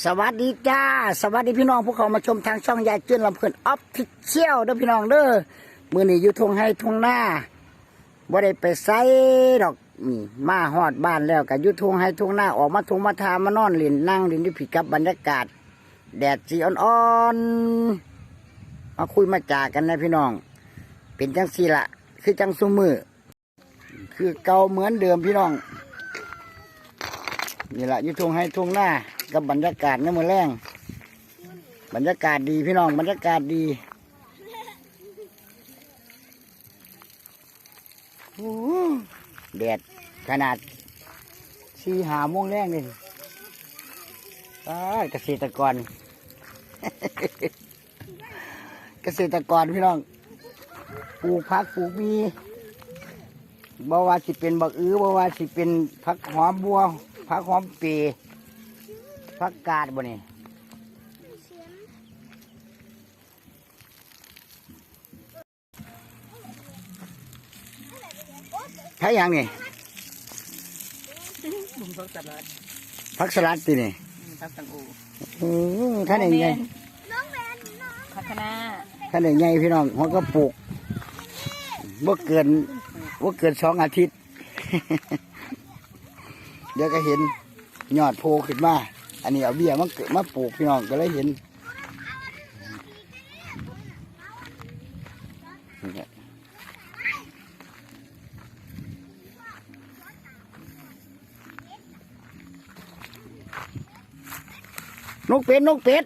สวัสดีจ้า สวัสดีพี่น้องพวกเขามาชมทางช่องยายจื้นลำเพลินออฟฟิเชียลเด้อพี่น้องเด้อมือนี้อยู่ทงให้ทงหน้าบ่ได้ไปไสดอกนี่มาฮอดบ้านแล้วกับอยู่ทงให้ทงหน้าออกมาทงมาทามานอนเล่นนั่งเล่นอยู่ผิดกับบรรยากาศ แดดสีอ่อนๆมาคุยมาจากันนะพี่น้อง เป็นจังสีละคือจังซุมือคือเก่าเหมือนเดิมพี่น้อง นี่แหละอยู่ทุ่งให้ทุ่งหน้ากับบรรยากาศในมือแรงบรรยากาศดีพี่น้องบรรยากาศดีโหแดดขนาดสี่หาโมงแรงเลยเกษตรกร เกษตรกรพี่น้องปลูกผักปลูกมีบ่ว่าสิเป็นบักอื้อบ่ว่าสิเป็นผักหอมบัว ผักหอมปีผักกาดบ่นี่ใช่ยังนี่บุ้มพักสลัดผักสลัดตีนี่พักตังอูอืมท่านเองไงพักคณะท่านเองไงพี่น้องหัวก็ปลูกว่าเกินว่าเกินสองอาทิตย์ เดี๋ยวก็เห็นยอดโพขึ้นมา อันนี้เอาเบี้ยมาเกิดมาปลูกพี่น้องก็เลยเห็นนกเป็ดนกเป็ด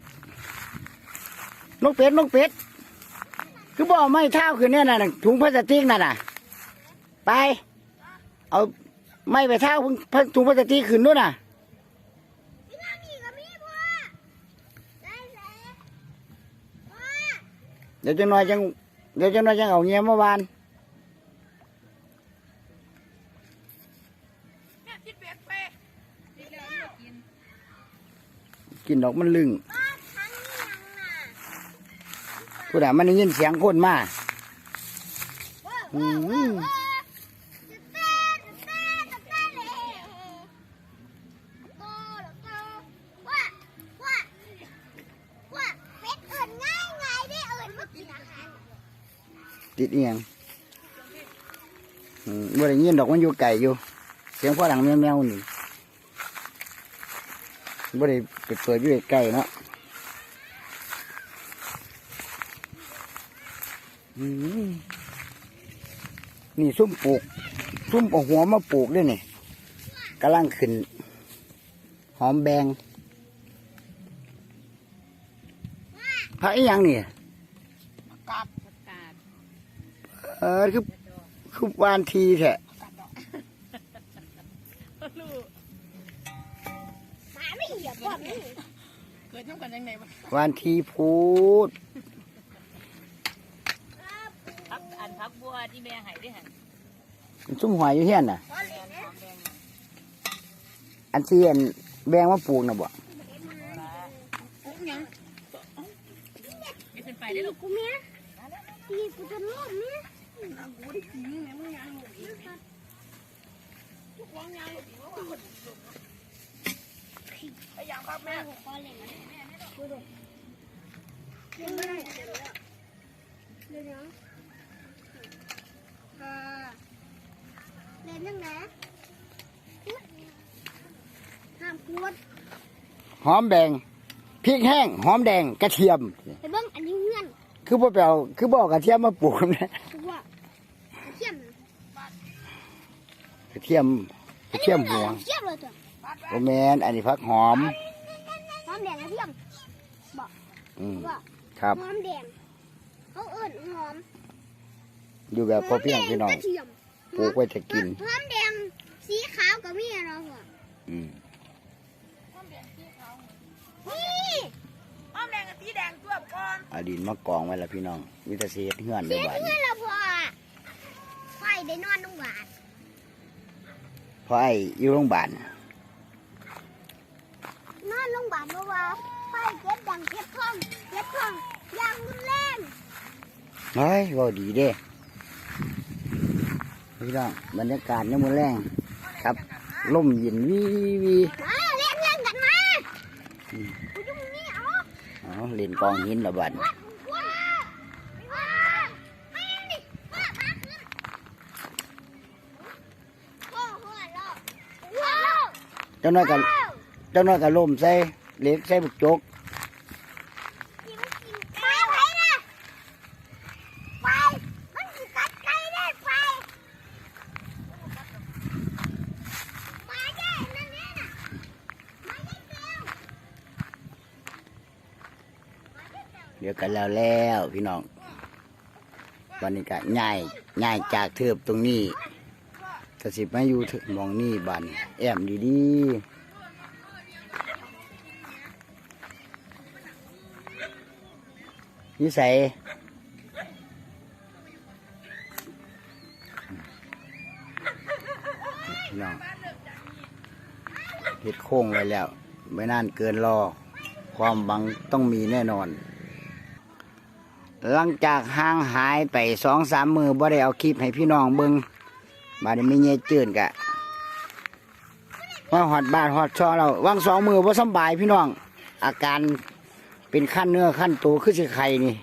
นกเป็ดนกเป็ดคือบอกไม่เท่าคือเนี่ยน่ะถุงพลาสติกน่ะน่ะ ไป เอา ไม่ไปเท่าถุงพลาสติกขึ้นด้วยน่ะเดี๋ยวจังหน่อยจังเดี๋ยวจังหน่อยจังเอาเงี้ยเมื่อวานกินดอกมันลึงผู้ใดมันได้ยินเสียงคนมาอืม ติดเอียงอืมบ่ได้ยินดอกมันอยู่ไก่อยู่ เสียงพ่อหลังแมวแมวๆนี่บ่ได้ไปเปิดอยู่ไก่เนาะนี่ซุ่มปลูก ซุ่มเอาหัวมาปลูกด้วยนี่กำลังขึ้น หอมแบงผักอีหยังเนี่กาดผักกาด เออคือคือวานทีแท้ลูกหมาไม่เหยียบพวกนี้เกิดทำกันยังไงวะวานทีพูดพักอันพักบัวที่แม่ใหายได้หันซุ่มหอยอยู่เฮียนน่ะแดงหอมแดงอันที่อันแบงมาปลูกน่ะบ่ปุ๊บยังไม่ขึ้นไปได้หรอกกูเมียตีกูจะนอนเนี่ย กูได้กินเนี่ยมึงยังหลุดอีกทุกวันยังหลุดอีกว่าไอ้ยังครับแม่พอเล่นกูดูเล่นไม่ได้เล่นยังอ่าเล่นยังไงห้ามกวดหอมแดงพริกแห้ง หอมแดงกระเทียมไปเบิ้งอันนี้เงื่อนคือบ่ไปเอาคือบ่เอากระเทียมมาปลูกนะ กูว่าเทียม กระ เทียมกระเทียมหัวเทียมเลยตัวโอแมนอันนี้ผักหอมหอมแดงกระเทียมอืมว่าครับหอมแดงเขาเอิ้นหอม อยู่แบบพอเพียงพี่น้องกระเทียมปลูกไว้จะกินหอมแดงสีขาวก็มีเราเหรออืมนี่หอมแดงกับสีแดงตัวก่อนเอาดินมากองไว้ละพี่น้องวิตาเศษเฮือนได้เสียบาดเงินี้นเราพอไฟได้นอนโรงพยาบาลเพราะไอ้อยู่โรงพยาบาลนอนโรงพยาบาลเพราะว่าไฟเจ็บดังเจ็บท้องเจ็บท้องอย่างรุนแรงเฮ้ยเว่าดีเด้พี่น้องบรรยากาศยามมื้อแรงครับลมเย็นวีวีมาเล่นเล่นกันมากูจะมึงนี่เอาอ๋อเล่นกองหินละบัดว้าว้ จ้าน้อยก็เจ้าน้อยก็ล่มใส่เหล็กใส่บุกจกกินกินไก่ไฟนะไฟมันสิกัดไก่ได้ไฟมาเด้นั่นนี่น่ะมาเด้เกลียวมาเด้เกลียวเดี๋ยวกันแล้วแล้วพี่น้องวันนี้ก็ง่ายง่ายจากเทือบตรงนี้ ก็สิมาอยู่ถึงมองนี่บันแอมดีๆนิสัยน้องเห็ดโค้งไว้แล้ว ไม่นานเกินรอ ความบังต้องมีแน่นอน หลังจากห่างหายไปสองสามมือบ่ได้เอาคลิปให้พี่น้องเบิง บาดนี้ไม่เงี้ยจืดกะว่าหอดบาดหอดช่อเราวางสองมือว่าสำบายพี่น้อง อาการเป็นขั้นเนื้อขั้นตัวคือสิไข่นี่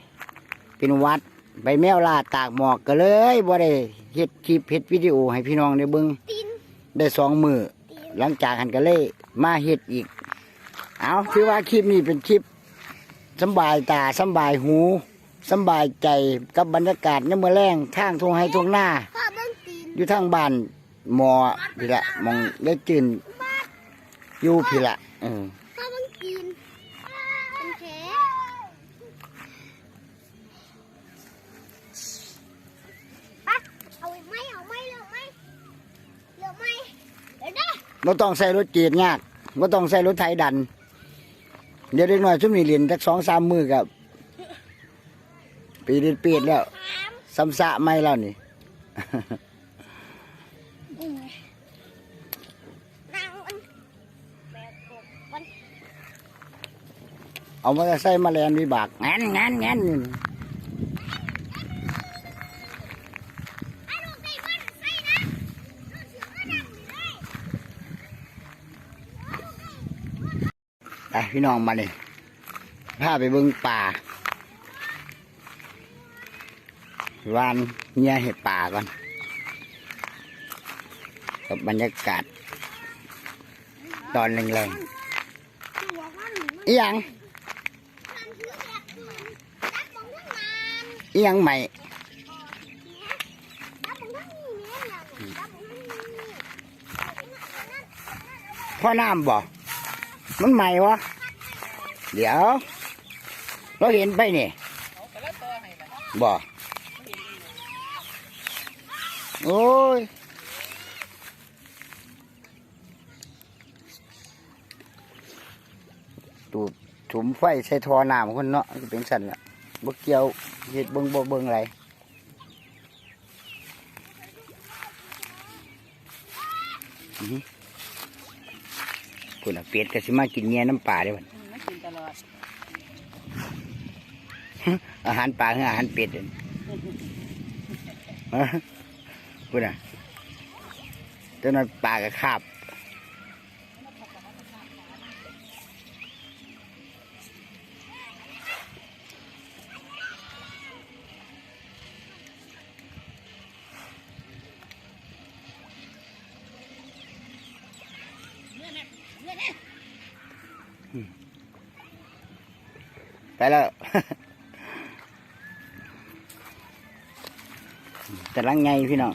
เป็นหวัดใบแมวลาตากหมอกก็เลยบ่ได้เฮ็ดคลิปเฮ็ดวิดีโอให้พี่น้องได้เบิงตีนได้สองมือตีนหลังจากหันก็เลยมาเฮ็ดอีก เอาถือว่าคลิปนี้เป็นคลิปสำบายตาสำบายหูสำบายใจกับบรรยากาศน้ำมือแรงทางทงให้ทงหน้าพ่ อเบิ้งตีนอยู่ทางบ้านหมอพี่ละหมองเล็กจืนอยู่พี่ละเออพ่อเบิ้งตีนเป็นแผลปัดเอาไหมเอาไหมเหลือไหมเหลือไหมเดี๋ยวนะเราต้องใส่รถจีดยากเราต้องใส่รถไถดัน เดี๋ยวเด็กน้อยชุ่มนี่เรียนสักสองสามมือกับปีเด็ดปีดแล้วสามซ้ำสะไม่แล้วนี่ เอามาใส่มาแลนวิบากงานงานงานนี่ไอ้ลูกได้มันใส่นะลูกเสือมันดังอยู่เลยไปพี่น้องมาเลยพาไปเบิ่งป่าวานเงียเห็ดป่าก่อนกับบรรยากาศ ตอนแรงตัวมันมันๆอีหยัง มันคือแบบคืนจับมองทั้งนาน อียังใหม่จับมองทั้งนี้แม่น่ะจับมองทั้งนี้พ่อน้ำบ่มันใหม่วะเดี๋ยว เราเห็นไปนี่บ่โอ้ยตูถุมไฟใส่ทอน้ำคนเนาะเป็นสันละ บ่เกี่ยวเห็ดเบิ่งบ่เบิ่งอะไรอื้อหือคุณอะเป็ดก็สิมากินเงี้ยน้ำปลาได้บ่ไม่กินตลอดอาหารปลาคืออาหารเป็ดเด้อฮะคุณอะเจ้านั้นปลาก็คาบ แล้ว แต่ลังไงพี่น้อง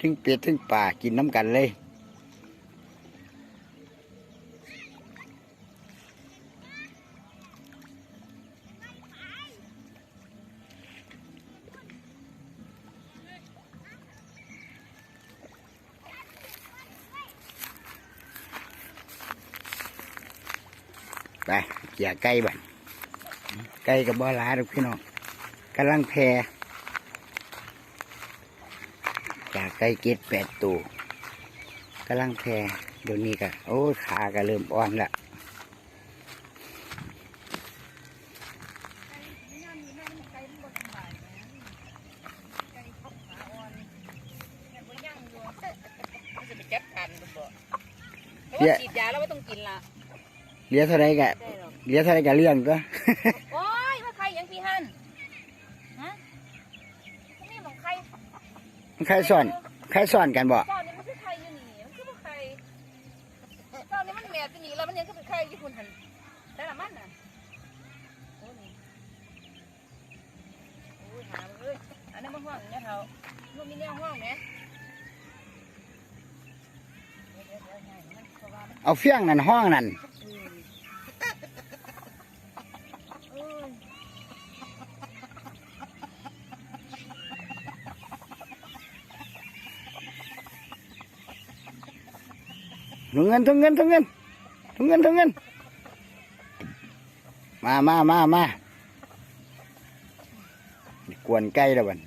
ถึงเป็ดถึงป่ากินน้ำกันเลย ไปเกี่ยไก่บันไก่กับบ่อลาทุกพี่น้องกำลังแพรจากไก่เกตแปดตัวกำลังแพรเดี๋ยวนี้กันโอ้ขาก็เริ่มอ่อนละเสียฉีดยาแล้วไม่ต้องกินละ เหลือเท่าไรกะได้หรอกเหลือเท่าไรกะเรื่องตัวโอ้ยว่าใครยังพี่ฮันฮะนี่ของใครใครสอนใครสอนกันบ่เจ้านี่มันคือใครอยู่นี่มันคือบ่ใครเจ้านี่มันแม่ตัวนี้แล้วมันยังคือเป็นใครอยู่คุณหันได้ละมันน่ะโอ้นี่โอ้ยหามันเลยอันนั้นมันห้องเนี่ยเขาลูกมีแนวห้องไหมเดี๋ยวเดี๋ยวเดี๋ยวให้มันเพราะว่ามันเอาเฟี้ยงนั่นห้องนั่น อืมเอ้ย ถุ งเงินถุงเงินถุงเงินถุงเงินถุงเงิน มามามามากวนไก่แล้วบัน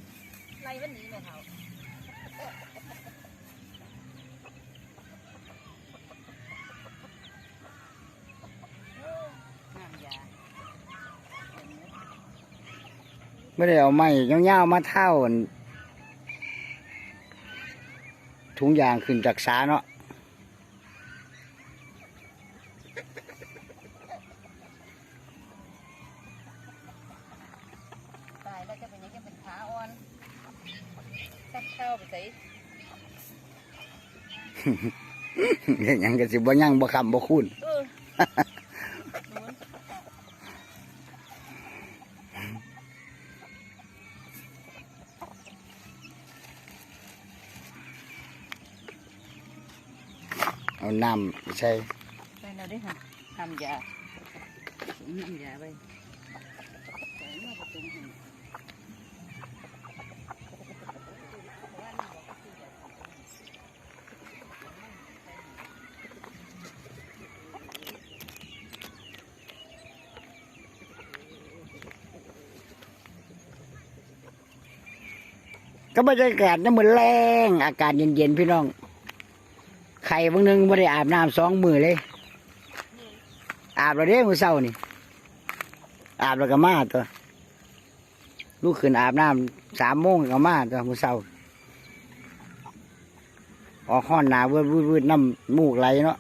ไล่มันหนีแม่เฒ่าเออน้ำยาไม่ได้เอาไม้ยาวๆมาเท่าอันถุงยางขึ้นจากสาเนาะ ตายแล้วจะเป็นยังไงเป็นขาอ่อน ตัดเข้าไปใส่เฮ็ดหยังก็สิบ่ยั่งบ่คำบ่คูณเออหมุนเอาน้ำไปใส่ไปเราได้ค่ะทำยาผสมน้ำยาไปใส่มาผสมให้ ก็บรรยากาศน้ำมือแรงอากาศเย็นๆพี่น้อง ไข่บางนึงไม่ได้อาบน้ำสองมือเลย อาบแล้วเด้มือเศร้านี่ อาบแล้วก็มาตัว ลูกขึ้นอาบน้ำสามโมงก็มาตัวมือเศร้าออกห้อนหนาววืดวืดวืดน้ำมูกไหลเนาะ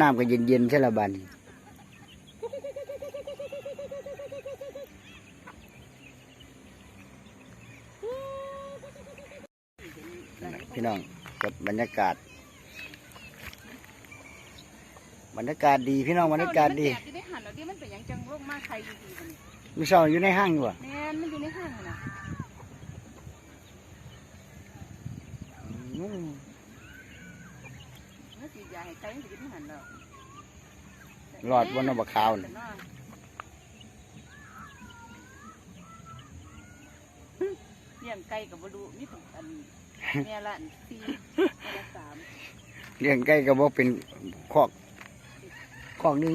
น้ำก็เย็นๆใช่ละบัดน พี่น้องกับบรรยากาศ บรรยากาศดีพี่น้องบรรยากาศดีเจ้นี่มันแตกอยู่ในหันแล้วที่มันเป็นหยังจังโรคมากใครอยู่ดีมันมือเศร้าอยู่ในห้างอยู่อะแม่นมันอยู่ในห้างน่ะนะอืมมันสียาให้ไก่มันสิกินหันแล้วรอดบนนบะขาวน่ะเลี้ยงไก่กับบดูมีถึงอัน แม่ละอันสี่แม่ละสามเลี้ยงไก่ก็บ่เป็นคอกคอกหนึง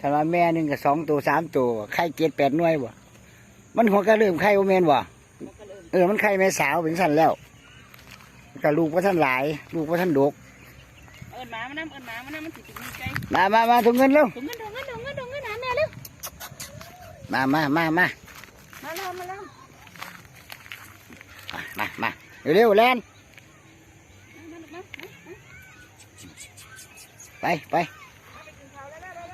ถ้าว่าแม่หนึงก็สองตัวสามตัวไข่เจ็ดแปดหน่วยบ่ มันหัวก็เริ่มไข่โอแมนบ่มันก็เลยเออมันไข่แม่สาวเป็นสันแล้วก็ลูกว่าท่านหลาย ลูกว่าท่านดกเอินหมามันน้ำเอินหมามันน้ำมันสิถึงมีไก่มามามาถุงเงินเร็วถุงเงินถุงเงินถุงเงินถุงเงินหาแม่เร็วมามามามามาแล้วมาแล้วมามาเร็วๆแลน ไปไป ไปกินข้าวแล้วแล้วแล้วแ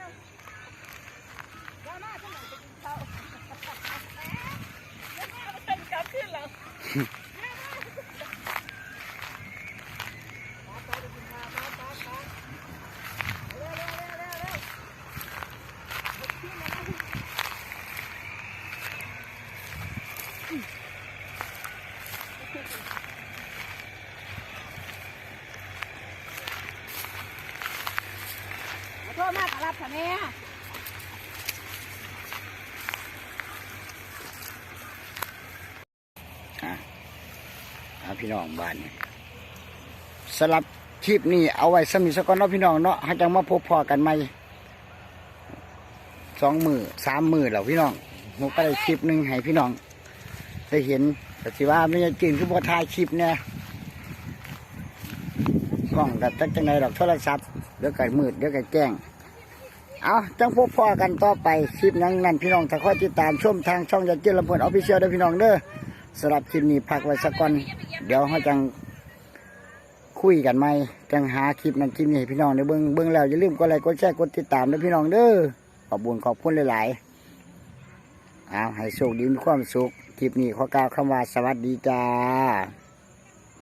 ล้วมาจังหวะไปกินข้าวแล้วมามันเป็นกลับขึ้นแล้ว ขอโทษ มากครับค่ะแม่พี่น้องบ้านนี่สลับคลิปนี้เอาไว้สมิสก่อนเนาะพี่น้องเนาะให้จังมาพบพอกันใหมสองมือสามมือแล้วพี่น้องผมก็ได้คลิปหนึ่งให้พี่น้องได้เห็นแต่สิว่าไม่ใช่จริงคือพอถ่ายคลิปเนี่ยกล้องกับจักจังไดดอกโทรศัพท์เดี๋ยวก็มืดเดี๋ยวก็แจ้ง เอาจังพบพ่อกันต่อไปคลิปนั้นนั่นพี่น้องถ้าคอยติดตามชมทางช่องยันเ jir ลำเพลินออฟฟิเชียลด้อพี่น้องเด้อสำหรับคลิปนี้พักไว้สักก่อนเดี๋ยวเขาจังคุยกันไหมจังหาคลิปนั้นคลิปนี้พี่น้องได้เบิ่งเบิ่งแล้วอย่าลืมกดไลค์กดแชร์กดติดตามด้วยพี่น้องเด้อขอบุญขอบคุณหลายๆเอาให้โชคดีมีความสุขคลิปนี้ขอกล่าวคำว่าสวัสดีจ้า